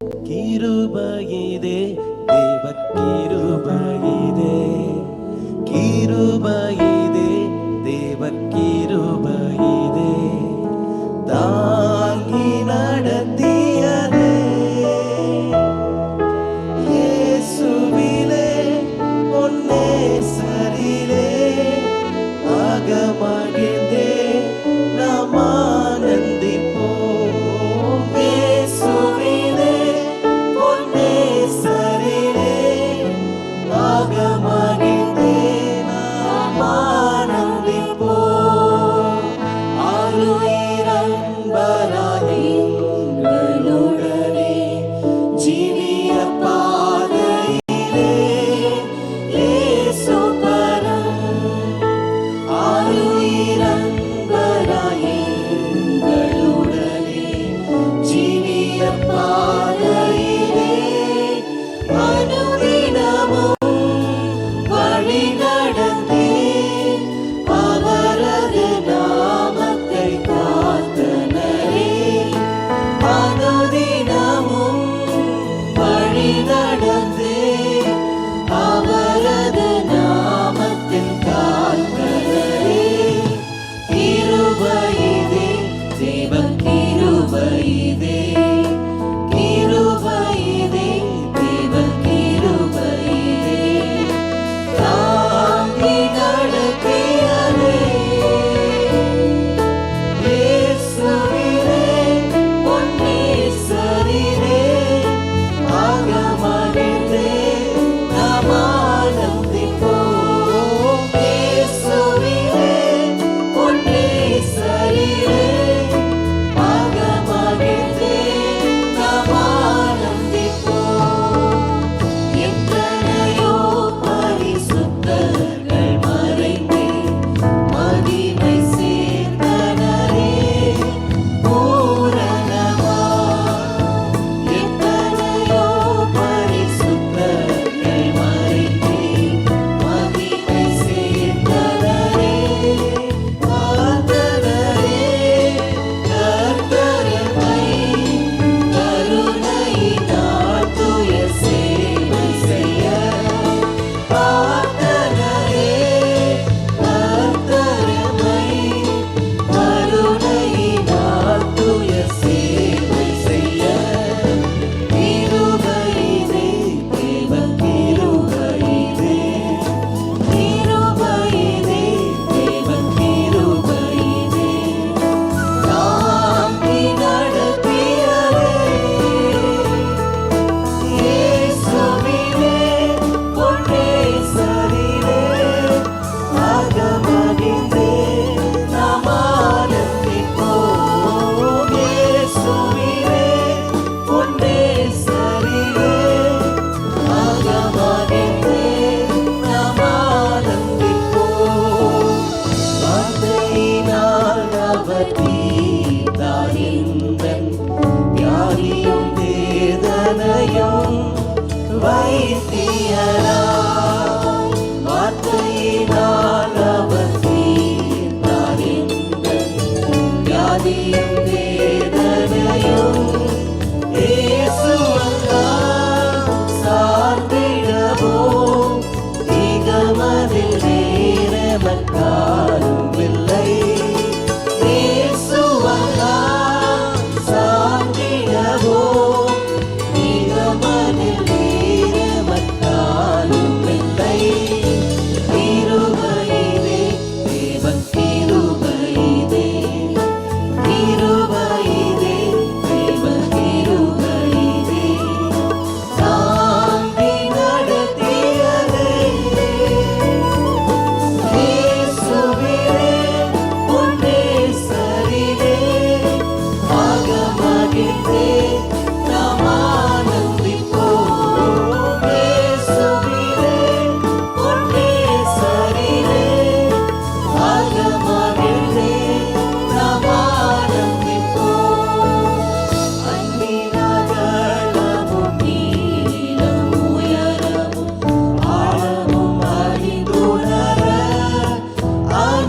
கிருபையிதே தேவ கிருபையிதே கிருபையிதே தேவ கிருபையிதே neighbor. தீர்த்தாரிந்தன் தியாகியும் வேதனையும் வை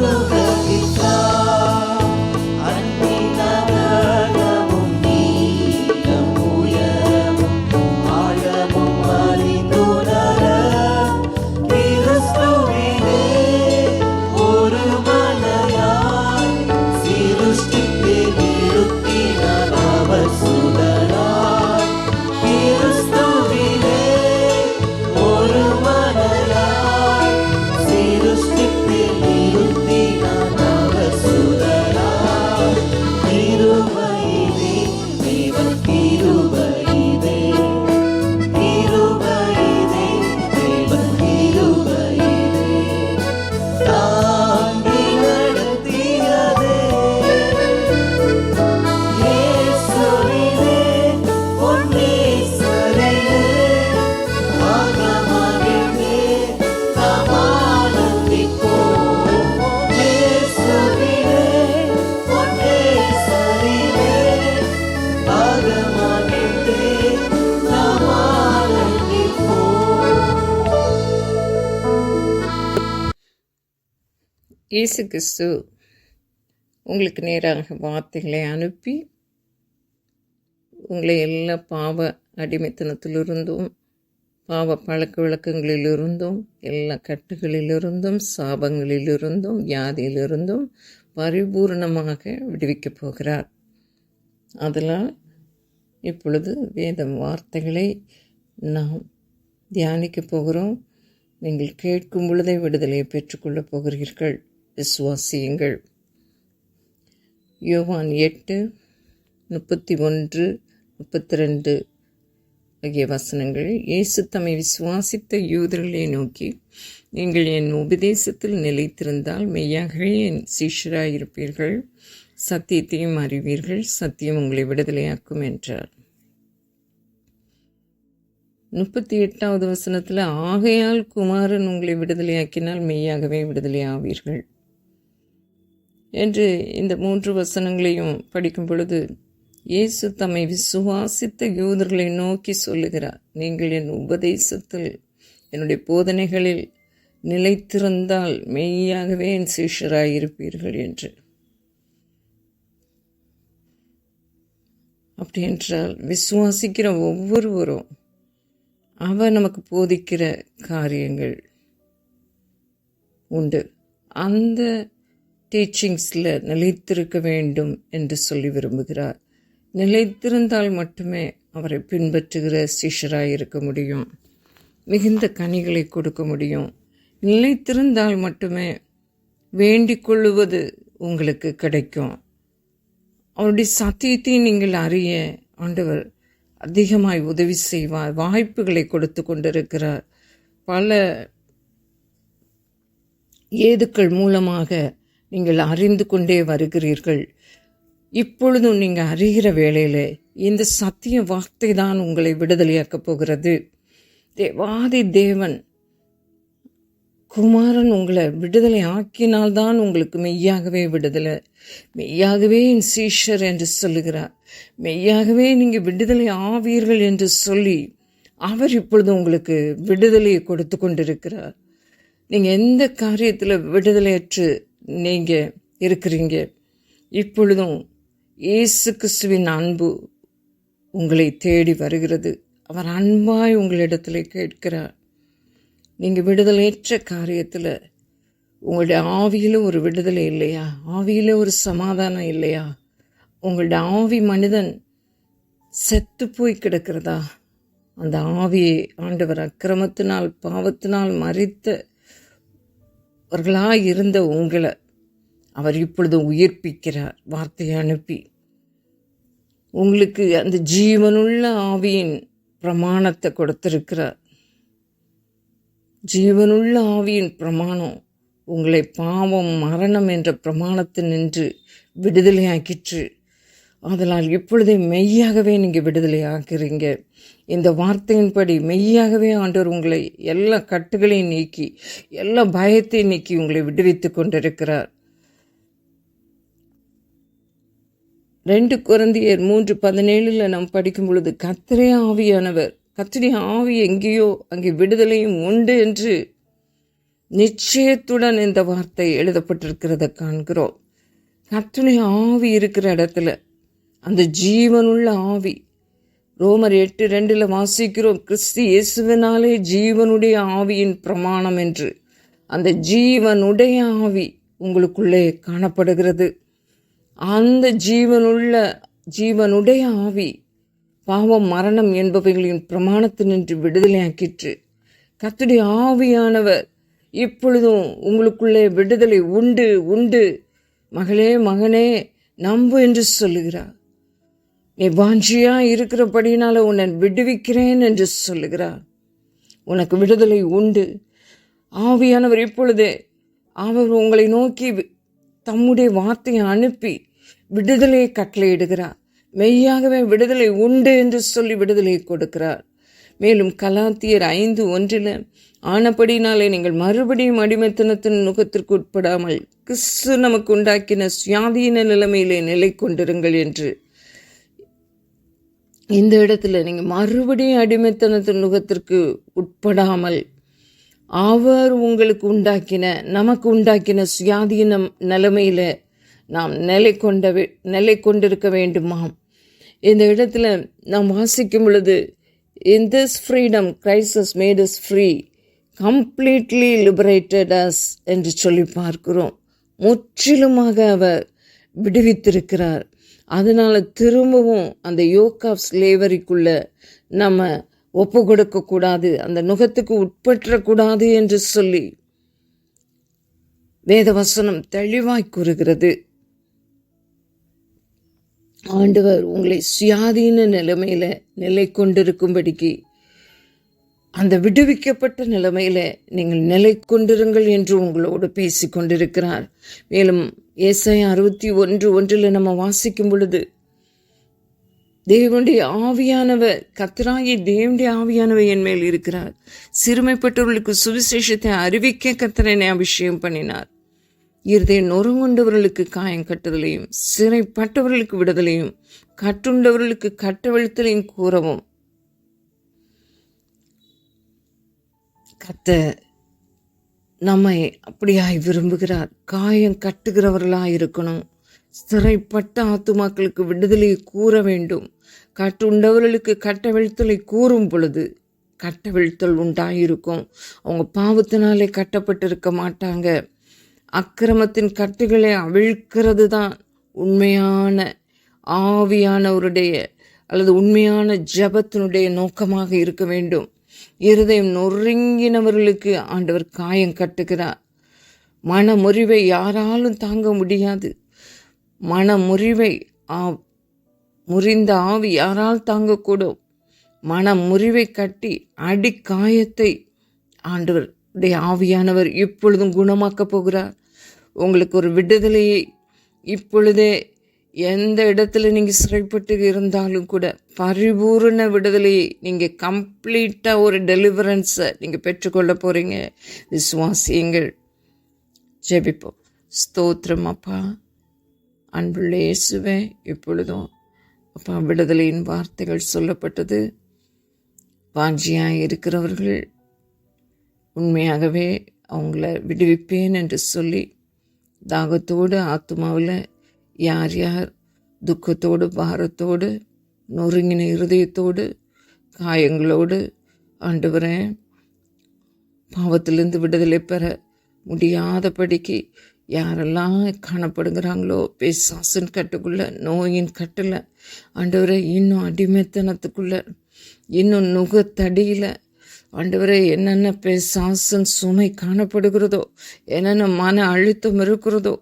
will. இயேசு கிறிஸ்து உங்களுக்கு நேராக வார்த்தைகளை அனுப்பி உங்களை எல்லா பாவ அடிமைத்தனத்திலிருந்தும் பாவ பழக்க வழக்கங்களிலிருந்தும் எல்லா கட்டுகளிலிருந்தும் சாபங்களிலிருந்தும் வியாதியிலிருந்தும் பரிபூர்ணமாக விடுவிக்கப் போகிறார். அதனால் இப்பொழுது வேத வார்த்தைகளை நாம் தியானிக்கப் போகிறோம். நீங்கள் கேட்கும் பொழுதே விடுதலையை பெற்றுக்கொள்ளப் போகிறீர்கள். விசுவாசியுங்கள். யோவான் எட்டு முப்பத்தி ஒன்று முப்பத்தி ரெண்டு ஆகிய வசனங்கள். இயேசு தம்மை விசுவாசித்த யூதர்களை நோக்கி நீங்கள் என் உபதேசத்தில் நிலைத்திருந்தால் மெய்யாகவே என் சீஷராயிருப்பீர்கள். சத்தியத்தையும் அறிவீர்கள். சத்தியம் உங்களை விடுதலையாக்கும் என்றார். முப்பத்தி எட்டாவது வசனத்தில் ஆகையால் குமாரன் உங்களை விடுதலையாக்கினால் மெய்யாகவே விடுதலை ஆவீர்கள் என்று இந்த மூன்று வசனங்களையும் படிக்கும் பொழுது இயேசு தம்மை விசுவாசித்த யூதர்களை நோக்கி சொல்லுகிறார் நீங்கள் என் உபதேசத்தில் என்னுடைய போதனைகளில் நிலைத்திருந்தால் மெய்யாகவே என் சீஷராயிருப்பீர்கள் என்று. அப்படி என்றால் விசுவாசிக்கிற ஒவ்வொருவரும் அவர் நமக்கு போதிக்கிற காரியங்கள் உண்டு. அந்த டீச்சிங்ஸில் நிலைத்திருக்க வேண்டும் என்று சொல்லி விரும்புகிறார். நிலைத்திருந்தால் மட்டுமே அவரை பின்பற்றுகிற சிஷராக இருக்க முடியும். மிகுந்த கனிகளை கொடுக்க முடியும். நிலைத்திருந்தால் மட்டுமே வேண்டிக் கொள்ளுவது உங்களுக்கு கிடைக்கும். அவருடைய சத்தியத்தை நீங்கள் அறிய ஆண்டவர் அதிகமாய் உதவி செய்வார். வாய்ப்புகளை கொடுத்து கொண்டிருக்கிறார். பல ஏதுக்கள் மூலமாக நீங்கள் அறிந்து கொண்டே வருகிறீர்கள். இப்பொழுதும் நீங்கள் அறிகிற வேளையில் இந்த சத்திய வார்த்தை தான் உங்களை விடுதலையாக்கப் போகிறது. தேவாதி தேவன் குமாரன் உங்களை விடுதலை ஆக்கினால்தான் உங்களுக்கு மெய்யாகவே விடுதலை. மெய்யாகவே என் சீஷர் என்று சொல்லுகிறார். மெய்யாகவே நீங்கள் விடுதலை ஆவீர்கள் என்று சொல்லி அவர் இப்பொழுது உங்களுக்கு விடுதலையை கொடுத்து கொண்டிருக்கிறார். நீங்கள் எந்த காரியத்தில் விடுதலையற்று நீங்கள் இருக்கிறீங்க. இப்பொழுதும் இயேசு கிறிஸ்துவின் அன்பு உங்களை தேடி வருகிறது. அவர் அன்பாய் உங்களிடத்தில் கேட்கிறார். நீங்கள் விடுதலையற்ற காரியத்தில் உங்களுடைய ஆவியில் ஒரு விடுதலை இல்லையா? ஆவியில் ஒரு சமாதானம் இல்லையா? உங்களுடைய ஆவி மனிதன் செத்து போய் கிடக்கிறதா? அந்த ஆவியை ஆண்டவர் அக்கிரமத்தினால் பாவத்தினால் அவர்களாக இருந்த உங்களை அவர் இப்பொழுது உயிர்ப்பிக்கிறார். வார்த்தையை அனுப்பி உங்களுக்கு அந்த ஜீவனுள்ள ஆவியின் பிரமாணத்தை கொடுத்திருக்கிறார். ஜீவனுள்ள ஆவியின் பிரமாணம் உங்களை பாவம் மரணம் என்ற பிரமாணத்தை நின்று விடுதலையாக்கிற்று. அதனால் இப்பொழுதே மெய்யாகவே நீங்கள் விடுதலை ஆக்குறீங்க. இந்த வார்த்தையின்படி மெய்யாகவே ஆண்டவர் உங்களை எல்லா கட்டுகளையும் நீக்கி எல்லா பயத்தையும் நீக்கி உங்களை விடுவித்து கொண்டிருக்கிறார். ரெண்டு குழந்தையர் மூன்று பதினேழில் நாம் படிக்கும் பொழுது கத்திரே ஆவியானவர் கத்திரி ஆவி எங்கேயோ அங்கே விடுதலையும் உண்டு என்று நிச்சயத்துடன் இந்த வார்த்தை எழுதப்பட்டிருக்கிறத காண்கிறோம். கத்துணை ஆவி இருக்கிற இடத்துல அந்த ஜீவனுள்ள ஆவி. ரோமர் எட்டு ரெண்டில் வாசிக்கிறோம் கிறிஸ்து இயேசுவினாலே ஜீவனுடைய ஆவியின் பிரமாணம் என்று. அந்த ஜீவனுடைய ஆவி உங்களுக்குள்ளே காணப்படுகிறது. அந்த ஜீவனுள்ள ஜீவனுடைய ஆவி பாவம் மரணம் என்பவைகளின் பிரமாணத்தினின்று விடுதலையாக்கிற்று. கத்துடைய ஆவியானவர் இப்பொழுதும் உங்களுக்குள்ளே விடுதலை உண்டு உண்டு. மகளே மகனே நம்பு என்று சொல்லுகிறார். நீ வாஞ்சியா இருக்கிறபடினால உன்னை விடுவிக்கிறேன் என்று சொல்லுகிறார். உனக்கு விடுதலை உண்டு. ஆவியானவர் இப்பொழுது அவர் உங்களை நோக்கி தம்முடைய வார்த்தையை அனுப்பி விடுதலையை கட்டளையிடுகிறார். மெய்யாகவே விடுதலை உண்டு என்று சொல்லி விடுதலை கொடுக்கிறார். மேலும் கலாத்தியர் ஐந்து ஒன்றில் ஆனபடினாலே நீங்கள் மறுபடியும் அடிமைத்தனத்தின் நுகத்திற்கு உட்படாமல் கிறிஸ்து நமக்கு உண்டாக்கின சுயாதீன நிலைமையிலே நிலை கொண்டிருங்கள் என்று இந்த இடத்துல நீங்கள் மறுபடியும் அடிமைத்தனத்தின் நுகத்திற்கு உட்படாமல் அவர் உங்களுக்கு உண்டாக்கின நமக்கு உண்டாக்கின சுயாதீனம் நிலைமையில் நாம் நிலை கொண்ட நிலை கொண்டிருக்க வேண்டுமாம். இந்த இடத்துல நாம் வாசிக்கும் பொழுது in this freedom crisis made is free completely liberated as என்று சொல்லி பார்க்கிறோம். முற்றிலுமாக அவர் விடுவித்திருக்கிறார். அதனால் திரும்பவும் அந்த யோக் ஆஃப் ஸ்லேவரிக்குள்ளே நம்ம ஒப்பு கொடுக்கக்கூடாது அந்த நுகத்துக்கு உட்பற்றக்கூடாது என்று சொல்லி வேதவசனம் தெளிவாய் கூறுகிறது. ஆண்டவர் உங்களை சுயாதீன நிலைமையில் நிலை கொண்டிருக்கும்படிக்கு அந்த விடுவிக்கப்பட்ட நிலைமையில நீங்கள் நிலை கொண்டிருங்கள் என்று உங்களோடு பேசி கொண்டிருக்கிறார் மேலும் ஏசாயா அறுபத்தி ஒன்று ஒன்றில் நம்ம வாசிக்கும் பொழுது தேவனுடைய ஆவியானவர் கத்ராயி தேவனுடைய ஆவியானவர் என் மேல் இருக்கிறார். சிறுமைப்பட்டவர்களுக்கு சுவிசேஷத்தை அறிவிக்க கத்திரனை அபிஷேகம் பண்ணினார். இருதை நொறுங்குண்டவர்களுக்கு காயம் கட்டுதலையும் சிறைப்பட்டவர்களுக்கு விடுதலையும் கட்டுண்டவர்களுக்கு கட்டவழுத்தலையும் கூறவும். கத்த நம்மை அப்படியாய் விரும்புகிறார். காயம் கட்டுகிறவர்களாக இருக்கணும். சிறைப்பட்ட ஆத்துமாக்களுக்கு விடுதலையை கூற வேண்டும். கட்டுண்டவர்களுக்கு கட்டவிழ்த்தலை கூறும் பொழுது கட்டவிழ்த்தல் உண்டாயிருக்கும். அவங்க பாவத்தினாலே கட்டப்பட்டிருக்க மாட்டாங்க. அக்கிரமத்தின் கட்டுகளை அவிழ்க்கிறது தான் உண்மையான ஆவியானவருடைய அல்லது உண்மையான ஜெபத்தினுடைய நோக்கமாக இருக்க வேண்டும். இருதயம் நொறுங்கினவர்களுக்கு ஆண்டவர் காயம் கட்டுகிறார். மன முறிவை யாராலும் தாங்க முடியாது. மன முறிவை ஆ முறிந்த ஆவி யாரால் தாங்கக்கூடும்? மன முறிவை கட்டி அடி காயத்தை ஆண்டவருடைய ஆவியானவர் இப்பொழுதும் குணமாக்கப் போகிறார். உங்களுக்கு ஒரு விடுதலையை இப்பொழுதே எந்த இடத்துல நீங்கள் சிறைப்பட்டு இருந்தாலும் கூட பரிபூரண விடுதலையை நீங்கள் கம்ப்ளீட்டாக ஒரு டெலிவரன்ஸை நீங்கள் பெற்றுக்கொள்ள போகிறீங்க விசுவாசியுங்கள். ஜெபிப்போம். ஸ்தோத்திரம் அப்பா. அன்புள்ள இயேசுவே இப்பொழுதும் அப்பா விடுதலையின் வார்த்தைகள் சொல்லப்பட்டது. வாஞ்சியாக இருக்கிறவர்கள் உண்மையாகவே அவங்கள விடுவிப்பேன் என்று சொல்லி தாகத்தோடு ஆத்மாவில் யார் யார்? துக்கத்தோடு பாரத்தோடு நொறுங்கின இருதயத்தோடு காயங்களோடு ஆண்டவரே பாவத்திலிருந்து விடுதலை பெற முடியாதபடிக்கு யாரெல்லாம் காணப்படுகிறாங்களோ பேசாசின் கட்டுக்குள்ள நோயின் கட்டில் ஆண்டவரை இன்னும் அடிமைத்தனத்துக்குள்ள இன்னும் நுகத்தடியில் ஆண்டவரே என்னென்ன பிசாசன் சுமை காணப்படுகிறதோ என்னென்ன மன அழுத்தம் இருக்கிறதோ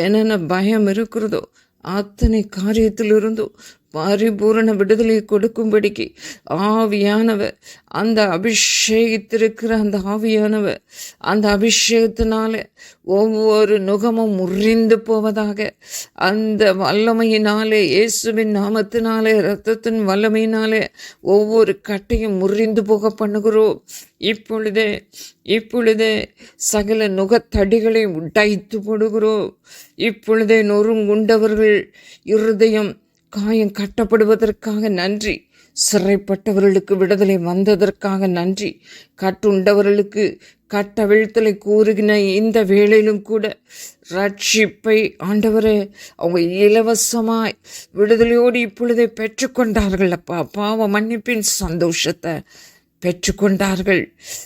என்னென்ன பயம் இருக்கிறதோ அத்தனை காரியத்திலிருந்தும் பரிபூரண விடுதலை கொடுக்கும்படிக்கு ஆவியானவர். அந்த அபிஷேகித்திருக்கிற அந்த ஆவியானவர் அந்த அபிஷேகத்தினால ஒவ்வொரு நுகமும் முறிந்து போவதாக அந்த வல்லமையினாலே இயேசுவின் நாமத்தினாலே இரத்தத்தின் வல்லமையினாலே ஒவ்வொரு கட்டையும் முறிந்து போக பண்ணுகிறோம். இப்பொழுதே இப்பொழுதே சகல நுகத்தடிகளை உடைத்து போடுகிறோம். இப்பொழுதே நொறுங்குண்டவர்கள் இருதயம் காயம் கட்டப்படுவதற்காக நன்றி. சிறைப்பட்டவர்களுக்கு விடுதலை வந்ததற்காக நன்றி. கட்டுண்டவர்களுக்கு கட்டவிழ்த்தலை கூறுகின இந்த வேளையிலும் கூட ரட்சிப்பை ஆண்டவரே அவங்க இலவசமாய் விடுதலையோடு இப்பொழுதே பெற்றுக்கொண்டார்கள் அப்பா. பாவ மன்னிப்பின் சந்தோஷத்தை பெற்றுக்கொண்டார்கள்.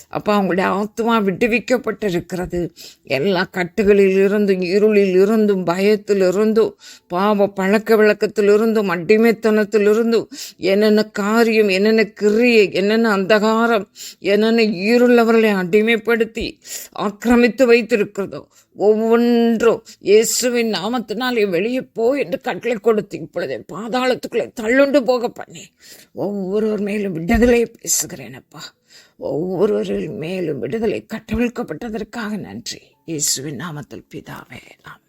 அப்போ அவங்களுடைய ஆத்மா விடுவிக்கப்பட்டிருக்கிறது. எல்லா கட்டுகளில் இருந்தும் இருளில் இருந்தும் பயத்தில் இருந்தும் பாவ பழக்க விளக்கத்திலிருந்தும் அடிமைத்தனத்திலிருந்தும் என்னென்ன காரியம் என்னென்ன கிரியை என்னென்ன அந்தகாரம் என்னென்ன ஈருள்ளவர்களை அடிமைப்படுத்தி ஆக்கிரமித்து வைத்திருக்கிறதோ ஒவ்வொன்றும் இயேசுவின் நாமத்தினாலே வெளியே போ என்று கட்டளை கொடுத்து இப்பொழுது பாதாளத்துக்குள்ளே தள்ளுண்டு போக பண்ணி ஒவ்வொருவர் மேலும் விடுதலை பேசுகிறேனப்பா ஒவ்வொருவரின் மேலும் விடுதலை கட்டவிழ்க்கப்பட்டதற்காக நன்றி. இயேசுவின் நாமத்தில் பிதாவே ஆமென்.